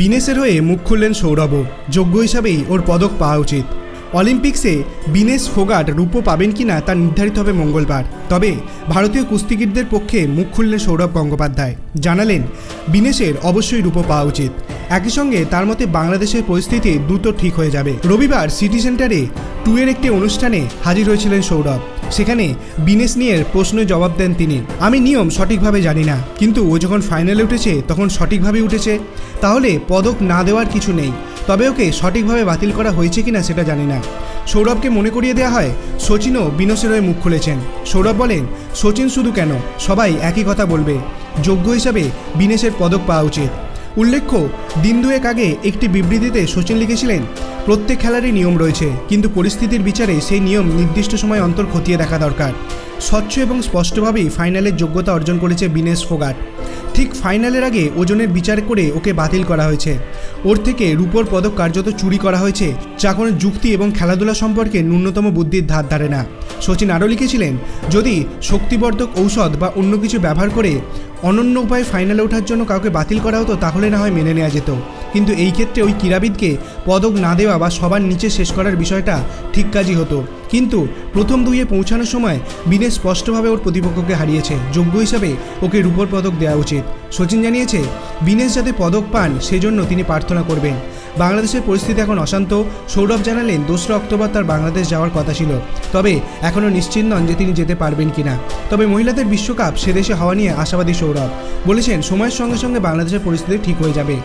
বিনেশের হয়ে মুখ খুললেন সৌরভও। যোগ্য হিসাবেই ওর পদক পাওয়া উচিত। অলিম্পিক্সে বিনেশ ফোগাট রূপো পাবেন কিনা তা নির্ধারিত হবে মঙ্গলবার। তবে ভারতীয় কুস্তিগিরদের পক্ষে মুখ খুললেন সৌরভ গঙ্গোপাধ্যায়। জানালেন, বিনেশের অবশ্যই রূপো পাওয়া উচিত। একই সঙ্গে তার মতে বাংলাদেশের পরিস্থিতি দ্রুত ঠিক হয়ে যাবে। রবিবার সিটি সেন্টারে টু এর একটি অনুষ্ঠানে হাজির হয়েছিলেন সৌরভ। সেখানে বিনেশ নিয়ে প্রশ্নের জবাব দেন তিনি। আমি নিয়ম সঠিকভাবে জানি না, কিন্তু ও যখন ফাইনালে উঠেছে, তখন সঠিকভাবে উঠেছে। তাহলে পদক না দেওয়ার কিছু নেই, তবে ওকে সঠিকভাবে বাতিল করা হয়েছে কিনা সেটা জানি না। সৌরভকে মনে করিয়ে দেওয়া হয়, সচিনও বিনসের হয়ে মুখ খুলেছেন। সৌরভ বলেন, সচিন শুধু কেন? সবাই একই কথা বলবে। যোগ্য হিসাবে বিনেশের পদক পাওয়া উচিত। উল্লেখ্য, দিন দুয়েক আগে একটি বিবৃতিতে সচিন লিখেছিলেন প্রত্যেক খেলারই নিয়ম রয়েছে, কিন্তু পরিস্থিতির বিচারে সেই নিয়ম নির্দিষ্ট সময় অন্তর খতিয়ে দেখা দরকার। স্বচ্ছ এবং স্পষ্টভাবেই ফাইনালের যোগ্যতা অর্জন করেছে বিনেশ ফোগাট। ঠিক ফাইনালের আগে ওজনের বিচার করে ওকে বাতিল করা হয়েছে। ওর থেকে রূপোর পদক কার্যত চুরি করা হয়েছে, যা কোনো যুক্তি এবং খেলাধুলা সম্পর্কে ন্যূনতম বুদ্ধির ধার ধারে না। সচিন আরও লিখেছিলেন, যদি শক্তিবর্ধক ঔষধ বা অন্য কিছু ব্যবহার করে অনন্য উপায়ে ফাইনালে ওঠার জন্য কাউকে বাতিল করা হতো, তাহলে না হয় মেনে নেওয়া যেত। কিন্তু এই ক্ষেত্রে ওই ক্রীড়াবিদকে পদক না দেওয়া বা সবার নিচে শেষ করার বিষয়টা ঠিক কাজই হতো। কিন্তু প্রথম দুইয়ে পৌঁছানোর সময় বিনেশ স্পষ্টভাবে ওর প্রতিপক্ষকে হারিয়েছে। যোগ্য হিসাবে ওকে রূপর পদক দেওয়া উচিত। সচিন জানিয়েছে বিনেশ যাতে পদক পান, সেজন্য তিনি প্রার্থনা করবেন। বাংলাদেশের পরিস্থিতি এখন অশান্ত। সৌরভ জানালেন, দোসরা অক্টোবর তার বাংলাদেশ যাওয়ার কথা ছিল। তবে এখনও নিশ্চিত নন যে তিনি যেতে পারবেন কিনা। তবে মহিলাদের বিশ্বকাপ সে দেশে হওয়া নিয়ে আশাবাদী সৌরভ। বলেছেন, সময়ের সঙ্গে সঙ্গে বাংলাদেশের পরিস্থিতি ঠিক হয়ে যাবে।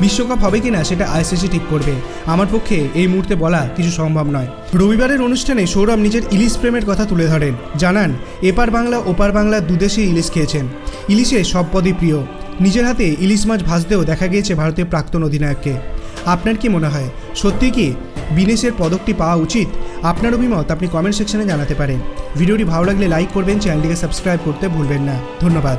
বিশ্বকাপ হবে কিনা সেটা আইসিসি ঠিক করবে। আমার পক্ষে এই মুহূর্তে বলা কিছু সম্ভব নয়। রবিবারের অনুষ্ঠানে সৌরভ নিজের ইলিশ প্রেমের কথা তুলে ধরেন। জানান, এপার বাংলা, ওপার বাংলা দুদেশে ইলিশ খেয়েছেন। ইলিশে সব পদই প্রিয়। নিজের হাতে ইলিশ মাছ ভাজতেও দেখা গিয়েছে ভারতের প্রাক্তন অধিনায়ককে। আপনার কি মনে হয়? সত্যি কি বিনেশের পদকটি পাওয়া উচিত? আপনার অভিমত আপনি কমেন্ট সেকশনে জানাতে পারেন। ভিডিওটি ভালো লাগলে লাইক করবেন চ্যানেলটিকে সাবস্ক্রাইব করতে ভুলবেন না। ধন্যবাদ।